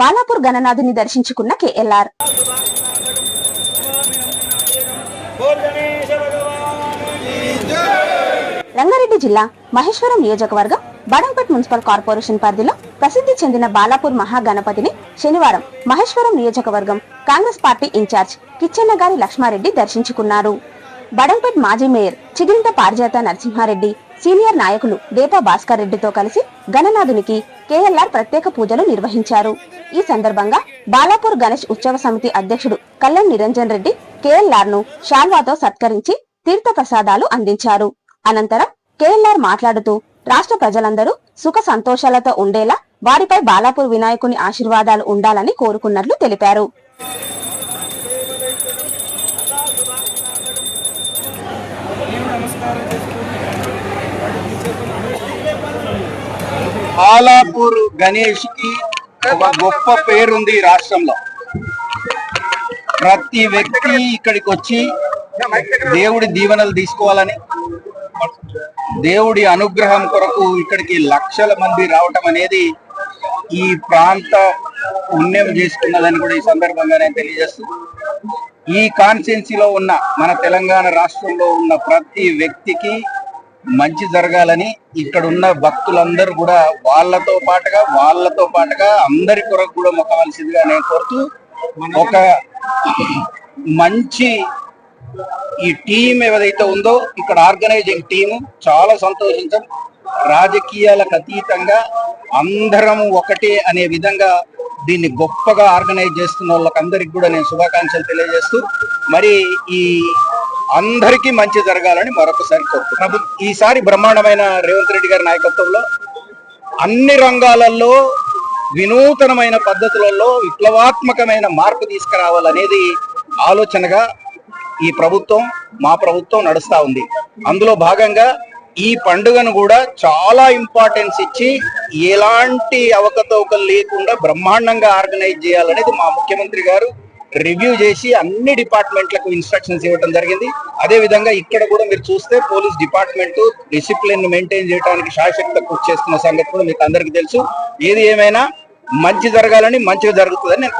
బాలాపూర్ గణనాథుని దర్శించుకున్న కేఎల్ఆర్. రంగారెడ్డి జిల్లా మహేశ్వరం నియోజకవర్గం బడంపేట్ మున్సిపల్ కార్పొరేషన్ పరిధిలో ప్రసిద్ధి చెందిన బాలాపూర్ మహాగణపతిని శనివారం మహేశ్వరం నియోజకవర్గం కాంగ్రెస్ పార్టీ ఇన్ఛార్జ్ కిచ్చెన్న గారి లక్ష్మారెడ్డి దర్శించుకున్నారు. బడంపేట్ మాజీ మేయర్ చిగిరింత పారిజాత నరసింహారెడ్డి సీనియర్ నాయకులు దేపా భాస్కర్ రెడ్డితో కలిసి గణనాథునికి కేఎల్ఆర్ ప్రత్యేక పూజలు నిర్వహించారు. ఈ సందర్భంగా బాలాపూర్ గణేష్ ఉత్సవ సమితి అధ్యక్షుడు కళ్యాణ్ నిరంజన్ రెడ్డి కేఎల్ఆర్ను షాల్వాతో సత్కరించి తీర్థ ప్రసాదాలు అందించారు. అనంతరం కేఎల్ఆర్ మాట్లాడుతూ రాష్ట్ర ప్రజలందరూ సుఖ సంతోషాలతో ఉండేలా వారిపై బాలాపూర్ వినాయకుని ఆశీర్వాదాలు ఉండాలని కోరుకున్నట్లు తెలిపారు. ఆలాపూర్ గణేష్కి ఒక గొప్ప పేరుంది ఈ రాష్ట్రంలో. ప్రతి వ్యక్తి ఇక్కడికి వచ్చి దేవుడి దీవెనలు తీసుకోవాలని దేవుడి అనుగ్రహం కొరకు ఇక్కడికి లక్షల మంది రావటం అనేది ఈ ప్రాంత పుణ్యం చేసుకున్నదని కూడా ఈ సందర్భంగా నేను ఈ కాన్స్టిట్యున్సీలో ఉన్న మన తెలంగాణ రాష్ట్రంలో ఉన్న ప్రతి వ్యక్తికి మంచి జరగాలని ఇక్కడ ఉన్న భక్తులందరూ కూడా వాళ్ళతో పాటుగా వాళ్ళతో పాటుగా అందరి కొరకు కూడా మొక్కవలసిందిగా నేను కోరుతూ ఒక మంచి ఈ టీం ఏదైతే ఉందో ఇక్కడ ఆర్గనైజింగ్ టీం చాలా సంతోషించం. రాజకీయాలకు అతీతంగా అందరం ఒకటే అనే విధంగా దీన్ని గొప్పగా ఆర్గనైజ్ చేస్తున్న వాళ్ళకందరికి కూడా నేను శుభాకాంక్షలు తెలియజేస్తూ మరి ఈ అందరికీ మంచి జరగాలని మరొకసారి కోరుతున్నాను ఈసారి బ్రహ్మాండమైన రేవంత్ రెడ్డి గారి నాయకత్వంలో అన్ని రంగాలలో వినూతనమైన పద్ధతులలో విప్లవాత్మకమైన మార్పు తీసుకురావాలనేది ఆలోచనగా ఈ ప్రభుత్వం మా ప్రభుత్వం నడుస్తా ఉంది. అందులో భాగంగా ఈ పండుగను కూడా చాలా ఇంపార్టెన్స్ ఇచ్చి ఎలాంటి అవకతవకలు లేకుండా బ్రహ్మాండంగా ఆర్గనైజ్ చేయాలనేది మా ముఖ్యమంత్రి గారు రివ్యూ చేసి అన్ని డిపార్ట్మెంట్లకు ఇన్స్ట్రక్షన్స్ ఇవ్వడం జరిగింది. అదే విధంగా ఇక్కడ కూడా మీరు చూస్తే పోలీస్ డిపార్ట్మెంట్ డిసిప్లిన్ మెయింటైన్ చేయడానికి శాశక్త కృషి చేస్తున్న సంగతి కూడా మీకు అందరికీ తెలుసు. ఏది ఏమైనా మంచి జరగాలని మంచిగా జరుగుతుందని నేను